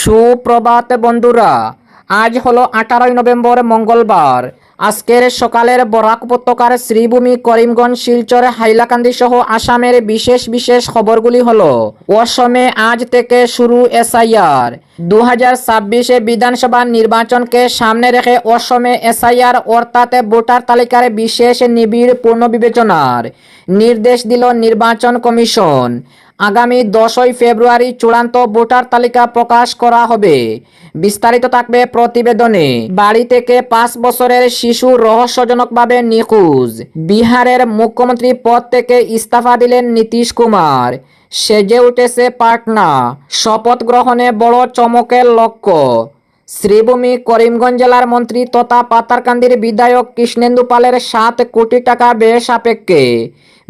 সুপ্রভাত বন্ধুরা, আজ হলো আঠারোই নভেম্বর মঙ্গলবার। আজকের সকালের বরাক উপত্যকার শ্রীভূমি করিমগঞ্জ, শিলচর, হাইলাকান্দি সহ আসামের বিশেষ বিশেষ খবরগুলি হল, অসমে আজ থেকে শুরু এসআইআর। দু হাজার ছাব্বিশে বিধানসভা নির্বাচনকে সামনে রেখে অসমে এসআইআর অর্থাৎ ভোটার তালিকার বিশেষ নিবিড় পুনর্বিবেচনার নির্দেশ দিল নির্বাচন কমিশন। আগামী দশই ফেব্রুয়ারি চূড়ান্ত ভোটার তালিকা প্রকাশ করা হবে। বিস্তারিত থাকবে প্রতিবেদনে। বাড়ি থেকে পাঁচ বছরের শিশু রহস্যজনকভাবে নিখোঁজ। বিহারের মুখ্যমন্ত্রী পদ থেকে ইস্তফা দিলেন নীতিশ কুমার। সেজে উঠেছে পাটনা। শপথ গ্রহণে বড় চমকের লক্ষ্য। শ্রীভূমি করিমগঞ্জ জেলার মন্ত্রী তথা পাতারকান্দির বিধায়ক কৃষ্ণেন্দু পালের সাত কোটি টাকা ব্যয় সাপেক্ষে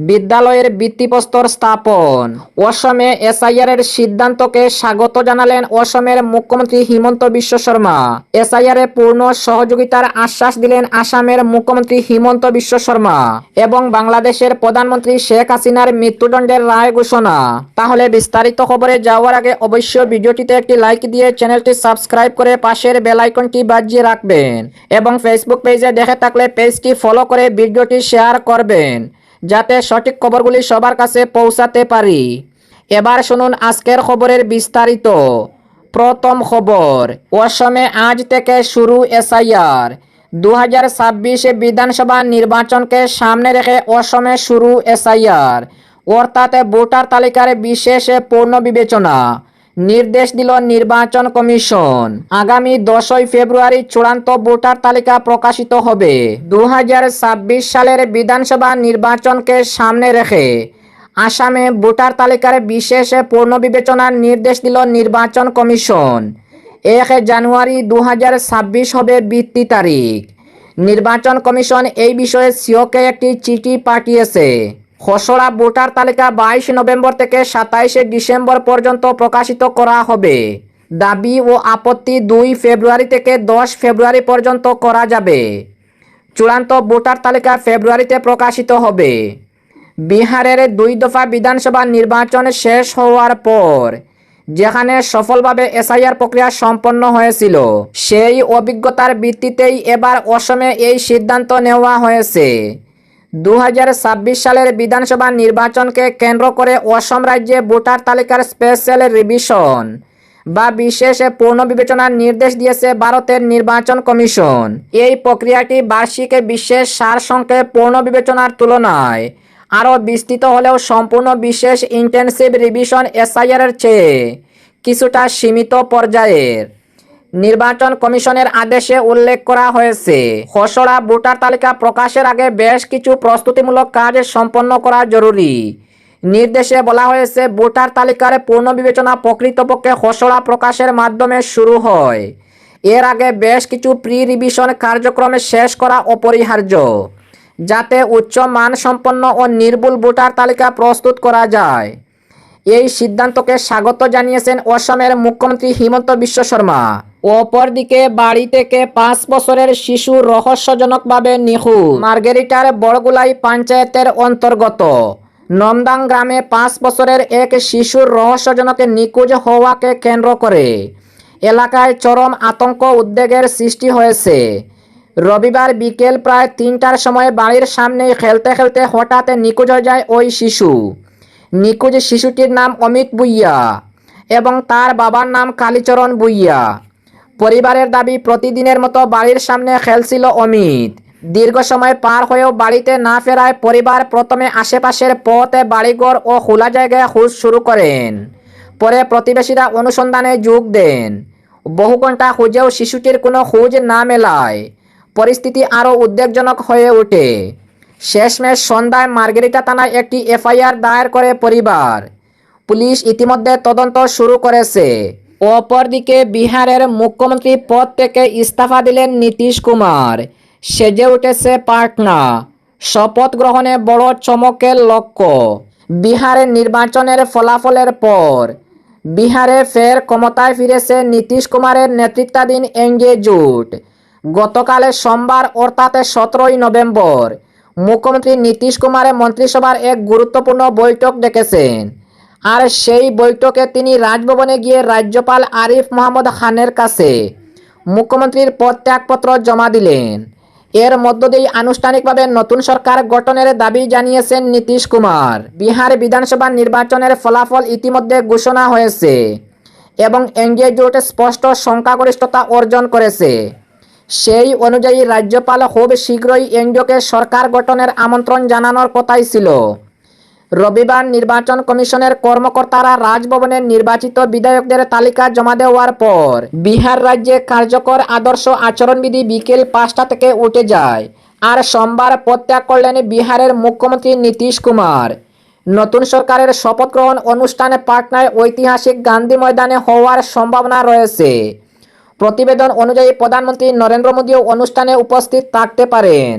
বিদ্যালয়ের ভিত্তিপ্রস্তর স্থাপন। অসমে এসআইআর এর সিদ্ধান্তকে স্বাগত জানালেন অসমের মুখ্যমন্ত্রী হিমন্ত বিশ্ব শর্মা। এসআইআর এ পূর্ণ সহযোগিতার আশ্বাস দিলেন আসামের মুখ্যমন্ত্রী হিমন্ত বিশ্ব শর্মা এবং বাংলাদেশের প্রধানমন্ত্রী শেখ হাসিনার মৃত্যুদণ্ডের রায় ঘোষণা। তাহলে বিস্তারিত খবরে যাওয়ার আগে অবশ্যই ভিডিওটিতে একটি লাইক দিয়ে চ্যানেলটি সাবস্ক্রাইব করে পাশের বেলাইকনটি বাজিয়ে রাখবেন এবং ফেসবুক পেজে দেখে থাকলে পেজটি ফলো করে ভিডিওটি শেয়ার করবেন। যাতে সঠিক খবরগুলি সবার কাছে পৌঁছাতে পারি। এবার শুনুন আজকের খবরের বিস্তারিত। প্রথম খবর, অসমে আজ থেকে শুরু এসআইআর। দু হাজার ছাব্বিশে বিধানসভা নির্বাচনকে সামনে রেখে অসমে শুরু এসআইআর। অর্থাৎ ভোটার তালিকার বিশেষ পূর্ণ বিবেচনা। নির্দেশ দিল নির্বাচন কমিশন। আগামী দশই ফেব্রুয়ারি চূড়ান্ত ভোটার তালিকা প্রকাশিত হবে। দু হাজার ছাব্বিশ সালের বিধানসভা নির্বাচনকে সামনে রেখে আসামে ভোটার তালিকার বিশেষ পূর্ণ বিবেচনার নির্দেশ দিল নির্বাচন কমিশন। এক জানুয়ারি দু হাজার ছাব্বিশ হবে বৃত্তি তারিখ। নির্বাচন কমিশন এই বিষয়ে সিওকে একটি চিঠি পাঠিয়েছে। খসড়া ভোটার তালিকা বাইশ নভেম্বর থেকে সাতাইশে ডিসেম্বর পর্যন্ত প্রকাশিত করা হবে। দাবি ও আপত্তি দুই ফেব্রুয়ারি থেকে দশ ফেব্রুয়ারি পর্যন্ত করা যাবে। চূড়ান্ত ভোটার তালিকা ফেব্রুয়ারিতে প্রকাশিত হবে। বিহারের দুই দফা বিধানসভা নির্বাচন শেষ হওয়ার পর, যেখানে সফলভাবে এসআইআর প্রক্রিয়া সম্পন্ন হয়েছিল, সেই অভিজ্ঞতার ভিত্তিতেই এবার অসমে এই সিদ্ধান্ত নেওয়া হয়েছে। দু হাজার ছাব্বিশ সালের বিধানসভা নির্বাচনকে কেন্দ্র করে অসম রাজ্যে ভোটার তালিকার স্পেশাল রিভিশন বা বিশেষ পুনর্বিবেচনার নির্দেশ দিয়েছে ভারতের নির্বাচন কমিশন। এই প্রক্রিয়াটি বার্ষিক বিশেষ সারসংক্ষেপ পুনর্বিবেচনার তুলনায় আরও বিস্তৃত হলেও সম্পূর্ণ বিশেষ ইন্টেন্সিভ রিভিশন এসআইআর চেয়ে কিছুটা সীমিত পর্যায়ের। নির্বাচন কমিশনের আদেশে উল্লেখ করা হয়েছে, খসড়া ভোটার তালিকা প্রকাশের আগে বেশ কিছু প্রস্তুতিমূলক কাজ সম্পন্ন করা জরুরি। নির্দেশে বলা হয়েছে, ভোটার তালিকার পুনর্বিবেচনা প্রকৃতপক্ষে খসড়া প্রকাশের মাধ্যমে শুরু হয়। এর আগে বেশ কিছু প্রি রিভিশন কার্যক্রমে শেষ করা অপরিহার্য, যাতে উচ্চ মানসম্পন্ন ও নির্ভুল ভোটার তালিকা প্রস্তুত করা যায়। এই সিদ্ধান্তকে স্বাগত জানিয়েছেন অসমের মুখ্যমন্ত্রী হিমন্ত বিশ্ব শর্মা। অপরদিকে বাড়ি থেকে পাঁচ বছরের শিশু রহস্যজনকভাবে নিখোঁজ। মার্গেরিটার বড়গুলাই পঞ্চায়েতের অন্তর্গত। নমদাং গ্রামে পাঁচ বছরের এক শিশুর রহস্যজনক নিখোঁজ হওয়াকে কেন্দ্র করে এলাকায় চরম আতঙ্ক উদ্বেগের সৃষ্টি হয়েছে। রবিবার বিকেল প্রায় তিনটার সময় বাড়ির সামনে খেলতে খেলতে হঠাৎ নিখোঁজ হয়ে যায় ওই শিশু। নিখোঁজ শিশুটির নাম অমিত বুইয়া এবং তার বাবার নাম কালীচরণ বুইয়া পরিবারের দাবি প্রতিদিনের মতো বাড়ির সামনে খেলছিল অমিত। দীর্ঘ সময় পার হয়েও বাড়িতে না ফেরায় পরিবার প্রথমে আশেপাশের পথে বাড়িঘর ও খোলা জায়গায় খোঁজ শুরু করেন। পরে প্রতিবেশীরা অনুসন্ধানে যোগ দেন। বহু ঘণ্টা খুঁজেও শিশুটির কোনো খোঁজ না মেলায়। পরিস্থিতি আরও উদ্বেগজনক হয়ে ওঠে। শেষমেশ সন্ধ্যায় মার্গেরিটা থানায় একটি এফআইআর দায়ের করে পরিবার। পুলিশ ইতিমধ্যে তদন্ত শুরু করেছে। অপরদিকে বিহারের মুখ্যমন্ত্রী পদ থেকে ইস্তফা দিলেন নীতিশ কুমার। সেজে উঠেছে পাটনা। শপথ গ্রহণে বড় চমকের লক্ষ্য। বিহারের নির্বাচনের ফলাফলের পর। বিহারে ফের ক্ষমতায় ফিরেছে নীতিশ কুমারের নেতৃত্বাধীন এনডিএ জোট। গতকাল সোমবার, অর্থাৎ সতেরোই নভেম্বর, মুখ্যমন্ত্রী নীতিশ কুমারের মন্ত্রিসভার এক গুরুত্বপূর্ণ বৈঠক ডেকেছেন। আর সেই বৈঠকে তিনি রাজভবনে গিয়ে রাজ্যপাল আরিফ মোহাম্মদ খানের কাছে মুখ্যমন্ত্রীর পদত্যাগপত্র জমা দিলেন। এর মধ্য দিয়ে আনুষ্ঠানিকভাবে নতুন সরকার গঠনের দাবি জানিয়েছেন নীতিশ কুমার। বিহার বিধানসভা নির্বাচনের ফলাফল ইতিমধ্যে ঘোষণা হয়েছে এবং এনডিএ জোট স্পষ্ট সংখ্যাগরিষ্ঠতা অর্জন করেছে। সেই অনুযায়ী রাজ্যপাল খুব শীঘ্রই এনডিওকে সরকার গঠনের আমন্ত্রণ জানানোর কথাই ছিল। রবিবার নির্বাচন কমিশনের কর্মকর্তারা রাজভবনের নির্বাচিত বিধায়কদের তালিকা জমা দেওয়ার পর বিহার রাজ্যে কার্যকর আদর্শ আচরণবিধি বিকেল পাঁচটা থেকে উঠে যায়। আর সোমবার প্রত্যাগ করলেন বিহারের মুখ্যমন্ত্রী নীতিশ কুমার। নতুন সরকারের শপথ গ্রহণ অনুষ্ঠানে পাটনায় ঐতিহাসিক গান্ধী ময়দানে হওয়ার সম্ভাবনা রয়েছে। প্রতিবেদন অনুযায়ী প্রধানমন্ত্রী নরেন্দ্র মোদীও অনুষ্ঠানে উপস্থিত থাকতে পারেন।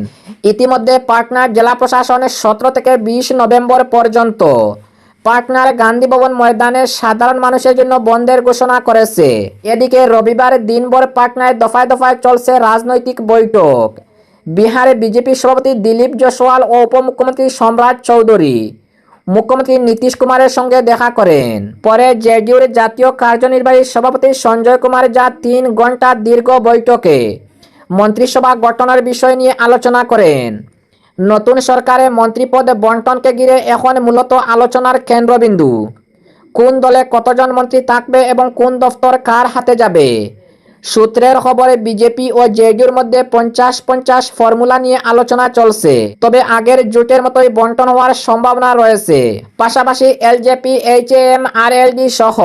ইতিমধ্যে পাটনার জেলা প্রশাসনের সতেরো থেকে বিশ নভেম্বর পর্যন্ত পাটনার গান্ধী ভবন ময়দানে সাধারণ মানুষের জন্য বন্ধের ঘোষণা করেছে। এদিকে রবিবার দিনভর পাটনায় দফায় দফায় চলছে রাজনৈতিক বৈঠক। বিহারে বিজেপি সভাপতি দিলীপ জসওয়াল ও উপমুখ্যমন্ত্রী সম্রাট চৌধুরী মুখ্যমন্ত্রী নীতিশ কুমারের সঙ্গে দেখা করেন। পরে জেডিউর জাতীয় কার্যনির্বাহী সভাপতি সঞ্জয় কুমার যা তিন ঘণ্টা দীর্ঘ বৈঠকে মন্ত্রিসভা গঠনের বিষয় নিয়ে আলোচনা করেন। নতুন সরকারে মন্ত্রিপদ বন্টনকে ঘিরে এখন মূলত আলোচনার কেন্দ্রবিন্দু। কোন দলে কতজন মন্ত্রী থাকবে এবং কোন দফতর কার হাতে যাবে? সূত্রের খবরে বিজেপি ও জেডিউর মধ্যে পঞ্চাশ পঞ্চাশ ফর্মুলা নিয়ে আলোচনা চলছে। তবে আগের জোটের মতোই বন্টন হওয়ার সম্ভাবনা রয়েছে। পাশাপাশি এলজেপি এইচএম আর এলডি সহ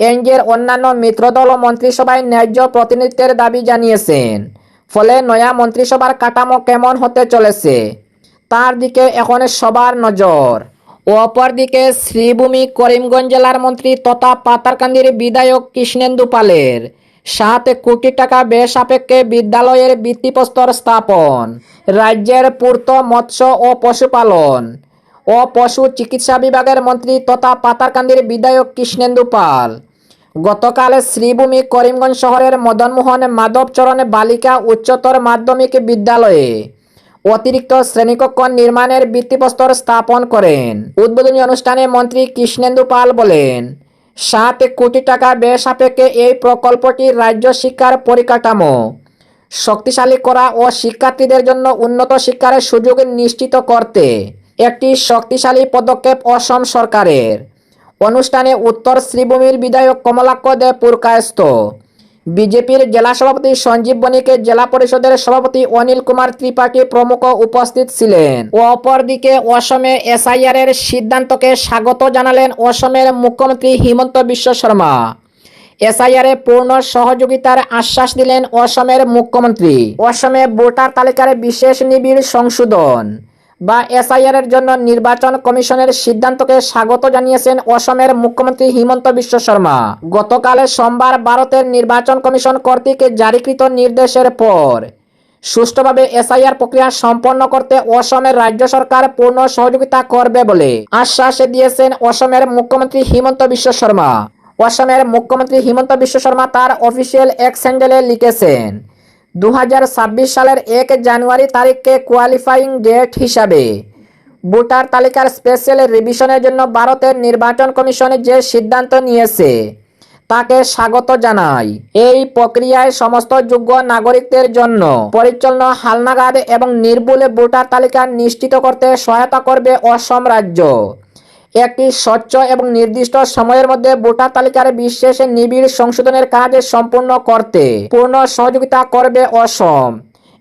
এনডিএর অন্যান্য মিত্রদল ও মন্ত্রিসভায় ন্যায্য প্রতিনিধিত্বের দাবি জানিয়েছেন। ফলে নয়া মন্ত্রিসভার কাঠামো কেমন হতে চলেছে, তার দিকে এখন সবার নজর। অপরদিকে শ্রীভূমি করিমগঞ্জ জেলার মন্ত্রী তথা পাতারকান্দির বিধায়ক কৃষ্ণেন্দু পালের সাত কোটি টাকা বেসাপেক্ষে বিদ্যালয়ের ভিত্তিপ্রস্তর স্থাপন, রাজ্যের পূর্ত মৎস্য ও পশুপালন। ও পশু চিকিৎসা বিভাগের মন্ত্রী তথা পাতারকান্দির বিধায়ক কৃষ্ণেন্দু পাল। গতকাল শ্রীভূমি করিমগঞ্জ শহরের মদনমোহন মাধবচরণ বালিকা উচ্চতর মাধ্যমিক বিদ্যালয়ে অতিরিক্ত শ্রেণীকক্ষ নির্মাণের ভিত্তিপ্রস্তর স্থাপন করেন। উদ্বোধনী অনুষ্ঠানে মন্ত্রী কৃষ্ণেন্দু পাল বলেন সাত কোটি টাকা ব্যয় সাপেক্ষে এই প্রকল্পটি রাজ্য শিক্ষার পরিকাঠামো। শক্তিশালী করা ও শিক্ষার্থীদের জন্য উন্নত শিক্ষার সুযোগ নিশ্চিত করতে একটি শক্তিশালী পদক্ষেপ অসম সরকারের। অনুষ্ঠানে উত্তর শ্রীভূমির বিধায়ক কমলাক্ষ দে পুরকায়স্ত বিজেপির জেলা সভাপতি সঞ্জীব বণিকে জেলা পরিষদের সভাপতি অনিল কুমার ত্রিপাঠী প্রমুখ উপস্থিত ছিলেন। অপরদিকে অসমে এসআইআর এর সিদ্ধান্তকে স্বাগত জানালেন অসমের মুখ্যমন্ত্রী হিমন্ত বিশ্ব শর্মা। এসআইআর পূর্ণ সহযোগিতার আশ্বাস দিলেন অসমের মুখ্যমন্ত্রী। অসমে ভোটার তালিকার বিশেষ নিবিড় সংশোধন। বা এসআইআর এর জন্য নির্বাচন কমিশনের সিদ্ধান্তকে স্বাগত জানিয়েছেন অসমের মুখ্যমন্ত্রী হিমন্ত বিশ্ব শর্মা। গতকাল সোমবার ভারতের নির্বাচন কমিশন কর্তৃক জারিকৃত নির্দেশের পর সুষ্ঠুভাবে এসআইআর প্রক্রিয়া সম্পন্ন করতে অসমের রাজ্য সরকার পূর্ণ সহযোগিতা করবে বলে আশ্বাস দিয়েছেন অসমের মুখ্যমন্ত্রী হিমন্ত বিশ্ব শর্মা। অসমের মুখ্যমন্ত্রী হিমন্ত বিশ্ব শর্মা তার অফিসিয়াল এক্স হ্যান্ডেলে লিখেছেন দু হাজার ছাব্বিশ সালের এক জানুয়ারি তারিখকে কোয়ালিফাইং ডেট হিসাবে। ভোটার তালিকার স্পেশাল রিভিশনের জন্য ভারতের নির্বাচন কমিশন যে সিদ্ধান্ত নিয়েছে, তাকে স্বাগত জানাই। এই প্রক্রিয়ায় সমস্ত যোগ্য নাগরিকদের জন্য পরিচালনা হালনাগাদ এবং নির্ভুলে ভোটার তালিকা নিশ্চিত করতে সহায়তা করবে অসম রাজ্য। একটি স্বচ্ছ এবং নির্দিষ্ট সময়ের মধ্যে ভোটার তালিকার বিশেষ নিবিড় সংশোধনের কাজ সম্পূর্ণ করতে পূর্ণ সহযোগিতা করবে অসম।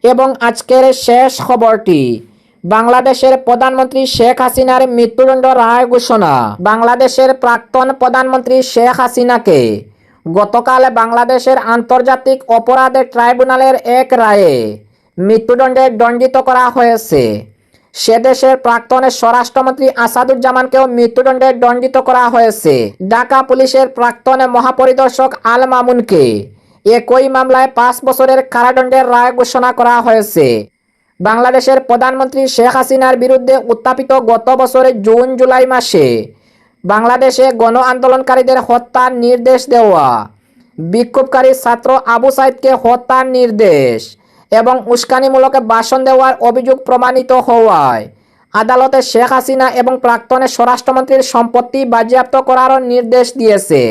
এবং আজকের শেষ খবরটি, বাংলাদেশের প্রধানমন্ত্রী শেখ হাসিনার মৃত্যুদণ্ড রায় ঘোষণা। বাংলাদেশের প্রাক্তন প্রধানমন্ত্রী শেখ হাসিনাকে গতকাল বাংলাদেশের আন্তর্জাতিক অপরাধ ট্রাইব্যুনালের এক রায়ে মৃত্যুদণ্ডে দণ্ডিত করা হয়েছে। সে দেশের প্রাক্তন স্বরাষ্ট্রমন্ত্রী আসাদুজ্জামানকেও মৃত্যুদণ্ডে দণ্ডিত করা হয়েছে। ঢাকা পুলিশের প্রাক্তন মহাপরিদর্শক আল মামুনকে একই মামলায় পাঁচ বছরের কারাদণ্ডের রায় ঘোষণা করা হয়েছে। বাংলাদেশের প্রধানমন্ত্রী শেখ হাসিনার বিরুদ্ধে উত্থাপিত গত বছরের জুন জুলাই মাসে বাংলাদেশে গণ আন্দোলনকারীদের হত্যার নির্দেশ দেওয়া। বিক্ষোভকারী ছাত্র আবু সাইদকে হত্যার নির্দেশ। এবং উস্কানিমূলক ভাষণ দেওয়ার অভিযোগ প্রমাণিত হওয়ায় আদালতে শেখ হাসিনা এবং প্রাক্তনের স্বরাষ্ট্রমন্ত্রীর সম্পত্তি বাজেয়াপ্ত করারও নির্দেশ দিয়েছে।